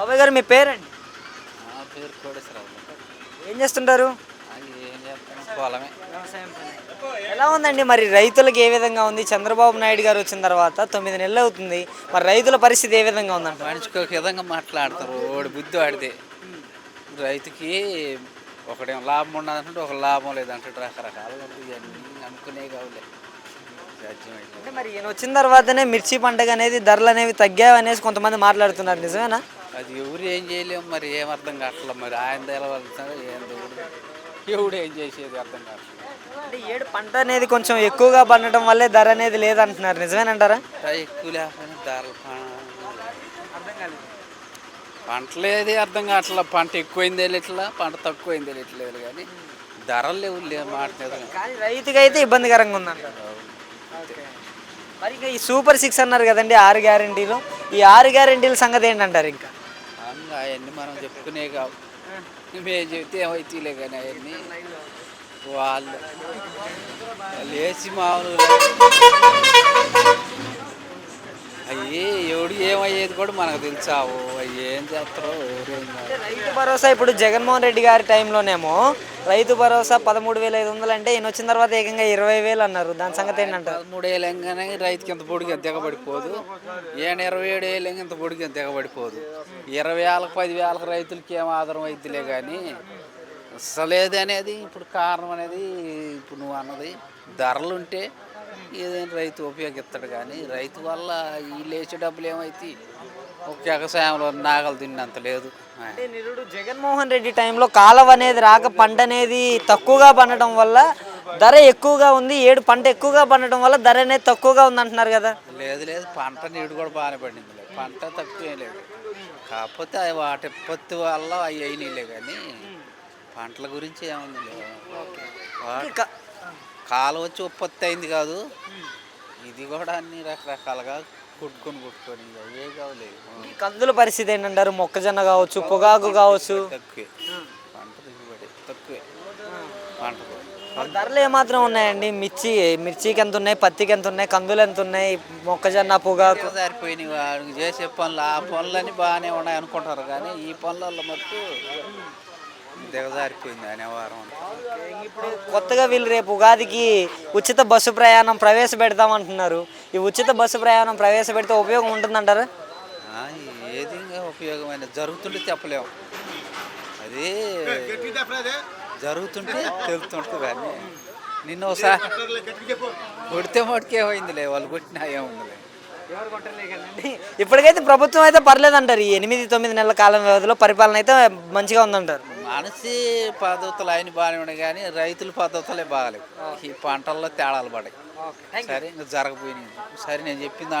బాబాయ్ గారు మీ పేరండి? నా పేరు ఏం చేస్తుంటారు? అది ఏం చేస్తాను పొలమే. ఎలా ఉందండి మరి రైతులకు ఏ విధంగా ఉంది? చంద్రబాబు నాయుడు గారు వచ్చిన తర్వాత తొమ్మిది నెలలు అవుతుంది. మరి రైతుల పరిస్థితి ఏ విధంగా ఉందంట మనిషికి ఒక విధంగా మాట్లాడతారు. వాడి బుద్ధి వాడితే రైతుకి ఒకటేం లాభం ఉన్నదంటే ఒక లాభం లేదంటే రకరకాలుగా. ఇవన్నీ అనుకునే కావులే. సాధ్యమైతే. అంటే మరి ఈయన వచ్చిన తర్వాతనే మిర్చి పంటగ అనేది ధరలు అనేవి తగ్గావు అనేసి కొంతమంది మాట్లాడుతున్నారు. నిజమేనా? అది ఎవరు ఏం చేయలేము మరి ఏం అర్థం కావట్లేదు మరి. ఆయన తెలవలుతాడు ఏం ఎవడు ఏం చేసేది అర్థం కావట్లేదు. అంటే ఏడు పంట అనేది కొంచెం ఎక్కువగా పండటం వల్లే ధర అనేది లేదంటున్నారు. నిజమేనంటారా? ఎక్కువ లేకపోయినా ధరలు పంటలేది అర్థం కావట్లేదు. పంట ఎక్కువైంది వెళ్ళట్లా పంట తక్కువైంది వెళ్ళట్లేదు కానీ ధరలు లేవు లేవు మాట నిజమే. కానీ రైతుకి అయితే ఇబ్బందికరంగా ఉందంటారు. మరి ఇంకా ఈ సూపర్ సిక్స్ అన్నారు కదండి ఆరు గ్యారంటీలు. ఈ ఆరు గ్యారంటీల సంగతి ఏంటంటారు ఇంకా? అవును, అవన్నీ మనం చెప్పుకునే కావు. మేము చెబితే ఏమైతేలే కానీ అవన్నీ. వాళ్ళు లేచి మామూలు మామూలుగా అయ్యి ఎవడు ఏమయ్యేది కూడా మనకు తెలుసావు అవి ఏం చేస్తారో ఎవరు రైతు భరోసా ఇప్పుడు జగన్మోహన్ రెడ్డి గారి టైంలోనేమో రైతు భరోసా పదమూడు వేల ఐదు వందలు అంటే ఈయన వచ్చిన తర్వాత ఏకంగా ఇరవై వేలు అన్నారు. దాని సంగతి ఏంటంటారు? పదమూడు ఏళ్ళంగానే రైతుకి ఇంత పొడిగా దిగబడిపోదు ఈయన ఇరవై ఏడు వేలు ఇంత పొడిగా దిగబడిపోదు ఇరవై వేలకు పది వేలకు రైతులకి ఏం ఆధారం అయిద్దిలే కానీ అసలేదు అనేది ఇప్పుడు కారణం అనేది ఇప్పుడు నువ్వు అన్నది. ధరలు ఉంటే ఏదైనా రైతు ఉపయోగిస్తాడు కానీ రైతు వల్ల ఈ లేచే డబ్బులు ఏమైతే వ్యవసాయంలో నాగలు తిన్నంత లేదు. అంటే నిరుడు జగన్మోహన్ రెడ్డి టైంలో కాలువ అనేది రాక పంట అనేది తక్కువగా పండటం వల్ల ధర ఎక్కువగా ఉంది ఏడు పంట ఎక్కువగా పండటం వల్ల ధర అనేది తక్కువగా ఉంది అంటున్నారు కదా. లేదు లేదు. పంట నీడు కూడా బాగానే పడింది పంట తక్కువే లేదు. కాకపోతే అవి వాటి పత్తి వల్ల అవి అయినాయిలే కానీ పంటల గురించి ఏముంది లేదు కాలం వచ్చి ఉత్పత్తి అయింది కాదు. ఇది కూడా అన్ని రకరకాలుగా కుట్టుకొని కుట్టుకొని ఏ కావలేదు ఈ కందుల పరిస్థితి ఏంటంటారు? మొక్కజొన్న కావచ్చు పొగాకు కావచ్చు. తక్కువే పంట దిగుబడి తక్కువే. పంట మరి ధరలు ఏమాత్రం ఉన్నాయండి? మిర్చి మిర్చికి ఎంత ఉన్నాయి? పత్తికి ఎంత ఉన్నాయి? కందులు ఎంత ఉన్నాయి? మొక్కజొన్న పొగాకు. సరిపోయినాయి వాడికి చేసే పనులు. ఆ పనులన్నీ బాగానే ఉన్నాయి అనుకుంటారు. కానీ ఈ పనులలో మటుకు దిగజారిపోయింది అనే వారం అంతా. ఇప్పుడు కొత్తగా వీళ్ళు రేపు ఉగాదికి ఉచిత బస్సు ప్రయాణం ప్రవేశపెడతామంటున్నారు ఈ ఉచిత బస్సు ప్రయాణం ప్రవేశపెడితే ఉపయోగం ఉంటుందంటారా? ఏది ఉపయోగమైన? జరుగుతుంటే చెప్పలేము అది జరుగుతుంటే తెలుస్తుంటుంది కానీ నిన్న ఒకసారి కొడితే మటుకు ఏమైందిలే వాళ్ళు కొట్టినా ఏముందిలే. ఇప్పటికైతే ప్రభుత్వం అయితే పర్లేదంటారు. ఈ ఎనిమిది తొమ్మిది నెలల కాలం వ్యవధిలో పరిపాలన అయితే మంచిగా ఉందంటారు. మనిషి పద్ధతులు ఆయన బాగానే ఉన్నాయి కానీ రైతుల పద్ధతులే బాగాలేవు. ఈ పంటల్లో తేడాలు పడాయి సరే ఇంకా జరగపోయినాయి సరే నేను చెప్పింది